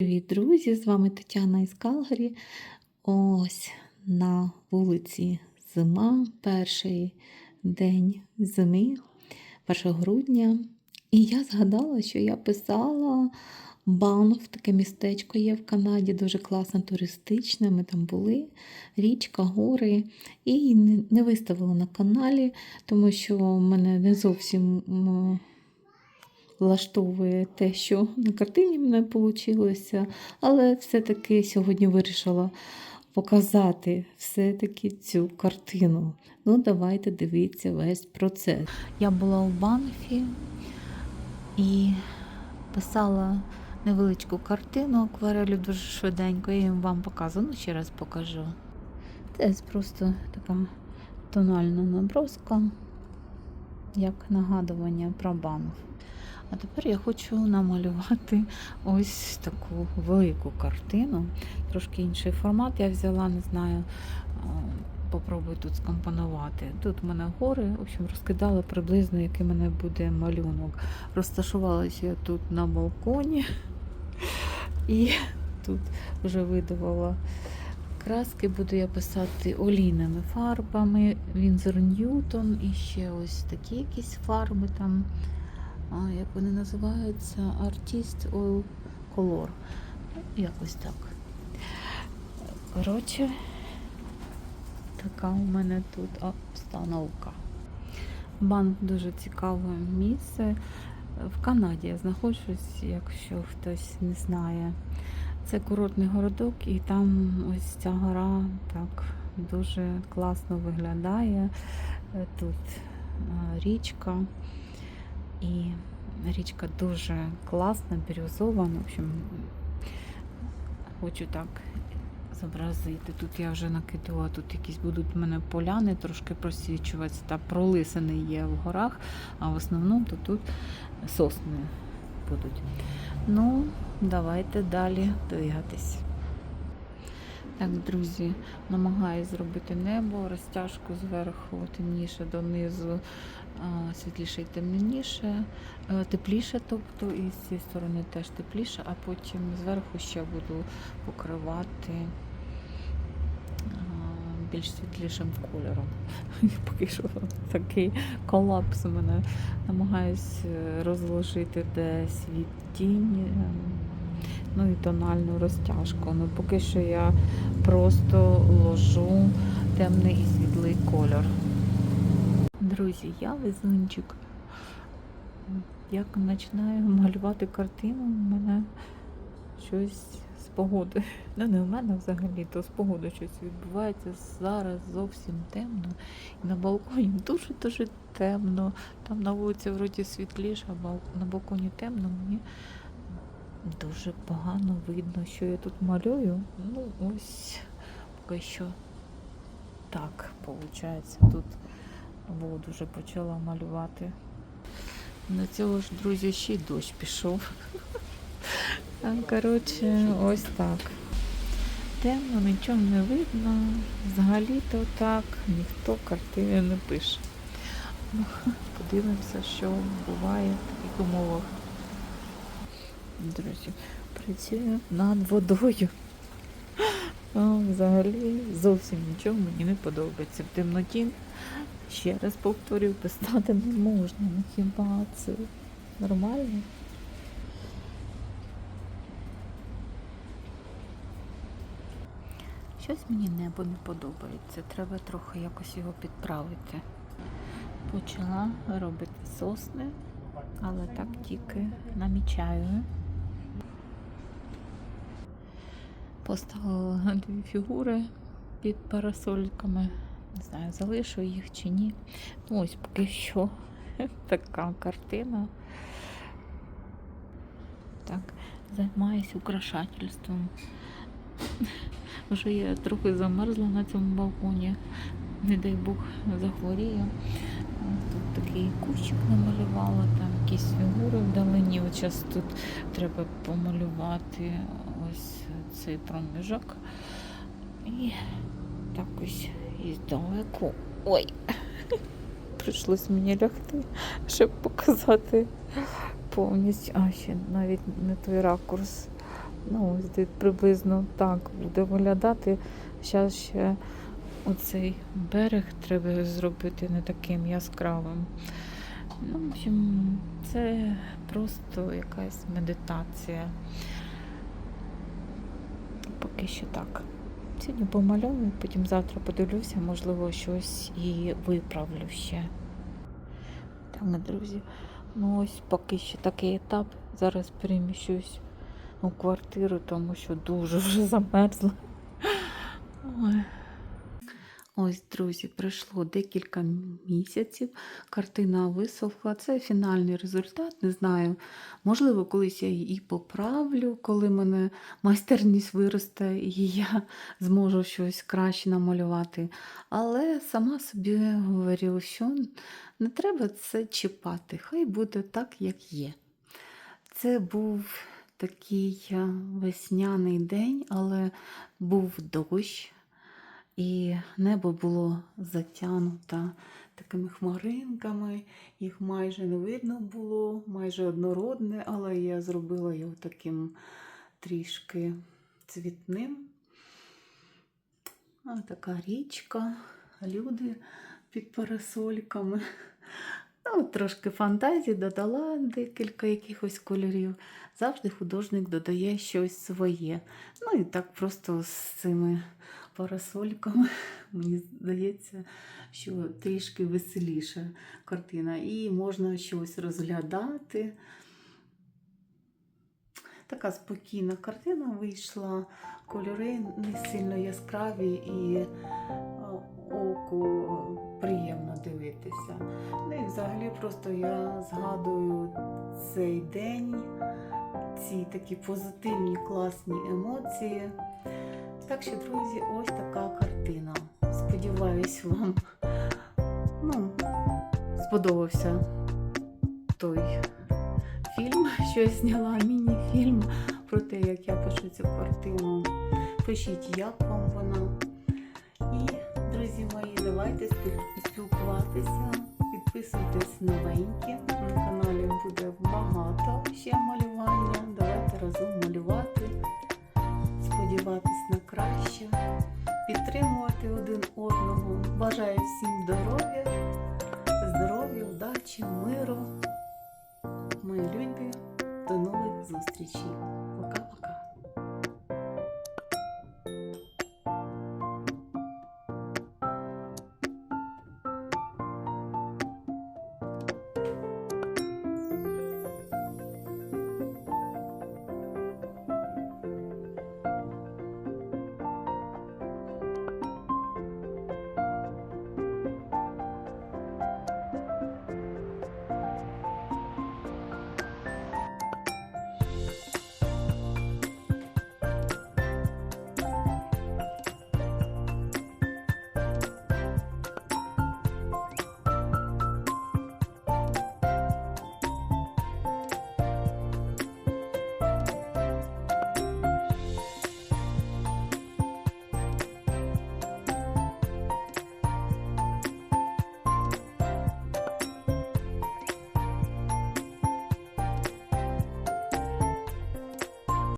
Привіт, друзі! З вами Тетяна із Калгарі. Ось на вулиці зима, перший день зими, 1 грудня. І я згадала, що я писала Банф, таке містечко є в Канаді, дуже класне, туристичне. Ми там були, річка, гори. І не виставила на каналі, тому що в мене не зовсім. Влаштовує те, що на картині в мене вийшло, але все-таки сьогодні вирішила показати все-таки цю картину. Ну, давайте дивіться весь процес. Я була у Банфі і писала невеличку картину акварелю дуже швиденько, я їм вам показую, ну ще раз покажу. Це просто така тональна наброска, як нагадування про Банф. А тепер я хочу намалювати ось таку велику картину. Трошки інший формат я взяла, не знаю, попробую тут скомпонувати. Тут в мене гори, в общем, розкидала приблизно, який в мене буде малюнок. Розташувалася я тут на балконі і тут вже видавала краски, буду я писати олійними фарбами, Вінзор Ньютон і ще ось такі якісь фарби там як вони називаються, Artist Oil Color. Якось так. Коротше, така у мене тут обстановка. Банк дуже цікаве місце. В Канаді я знаходжусь, якщо хтось не знає. Це курортний городок, і там ось ця гора так дуже класно виглядає. Е, Тут річка. І річка дуже класна, бірюзова. Ну, в общем, хочу так зобразити. Тут я вже накидала, тут якісь будуть в мене поляни трошки просвічуватися, та пролисини є в горах, а в основному то тут сосни будуть. Ну, давайте далі двигатись. Так, друзі, намагаюсь зробити небо, розтяжку зверху темніше донизу, світліше і темніше, е, тепліше, тобто, і з цієї сторони теж тепліше, а потім зверху ще буду покривати більш світлішим кольором. Поки що такий колапс у мене. Намагаюсь е, розложити де світ тінь. Ну і тональну розтяжку. Ну, поки що я просто ложу темний і світлий кольор. Друзі, я везунчик. Як починаю малювати картину, у мене щось з погоди. Ну, не в мене взагалі, то з погоди щось відбувається. Зараз зовсім темно. І на балконі дуже-дуже темно. Там на вулиці вроді світліше, а на балконі темно. Мені дуже погано видно, що я тут малюю. Ну, ось поки що так виходить. Тут воду вже почала малювати. На цього ж, друзі, ще й дощ пішов. Коротше, ось так. Темно, нічого не видно. Взагалі-то так, ніхто картини не пише. Ну, Подивимося, що буває в таких умовах. Друзі, працюю над водою. А, взагалі зовсім нічого мені не подобається. В темноті, ще раз повторюю, писати не можна. Ну хіба це нормально? Щось мені небо не подобається. Треба трохи якось його підправити. Почала робити сосни, але так тільки намічаю. Поставила дві фігури під парасольками. Не знаю, залишу їх чи ні. Ну, ось поки що така картина. Так, займаюсь украшательством. Вже я трохи замерзла на цьому балконі. Не дай Бог захворію. Тут такий кущик намалювала, там якісь фігури вдалині. Зараз тут треба помалювати ось цей проміжок. І так ось і здалеку. Ой! Прийшлось мені лягти, щоб показати повністю. А, ще навіть не той ракурс Ну, ось десь приблизно так буде виглядати. Зараз ще оцей берег треба зробити не таким яскравим. Ну, в общем, це просто якась медитація. Поки що так. Сьогодні помальовую, потім завтра подивлюся, можливо, щось і виправлю ще. Так, друзі, ну ось поки що такий етап. Зараз переміщусь у квартиру, тому що дуже вже замерзла. Ой. Ось, друзі, пройшло декілька місяців. Картина висохла. Це фінальний результат. Не знаю. Можливо, колись я її поправлю, коли мене майстерність виросте і я зможу щось краще намалювати. Але сама собі говорю, що не треба це чіпати. Хай буде так, як є. Це був такий весняний день, але був дощ. І небо було затягнуто такими хмаринками, їх майже не видно було, майже однородне, але я зробила його таким трішки цвітним. А така річка, люди під парасольками. Ну, трошки фантазії додала декілька якихось кольорів. Завжди художник додає щось своє. Ну і так просто з цими парасольками, мені здається, що трішки веселіша картина. І можна щось розглядати. Така спокійна картина вийшла, кольори не сильно яскраві і е, оку приємно дивитися. Ну і взагалі просто я згадую цей день, ці такі позитивні класні емоції. Так що, друзі, ось така картина. Сподіваюсь, вам ну, сподобався той фільм, що я зняла, міні-фільм про те, як я пишу цю картину. Пишіть, як вам вона. І, друзі мої, давайте спілкуватися, підписуйтесь новенькі. На каналі буде багато ще малювання. Давайте разом малювати сподіватись на краще, підтримувати один одного. Бажаю всім здоров'я, здоров'я, удачі, миру. Мої любі, до нових зустрічей!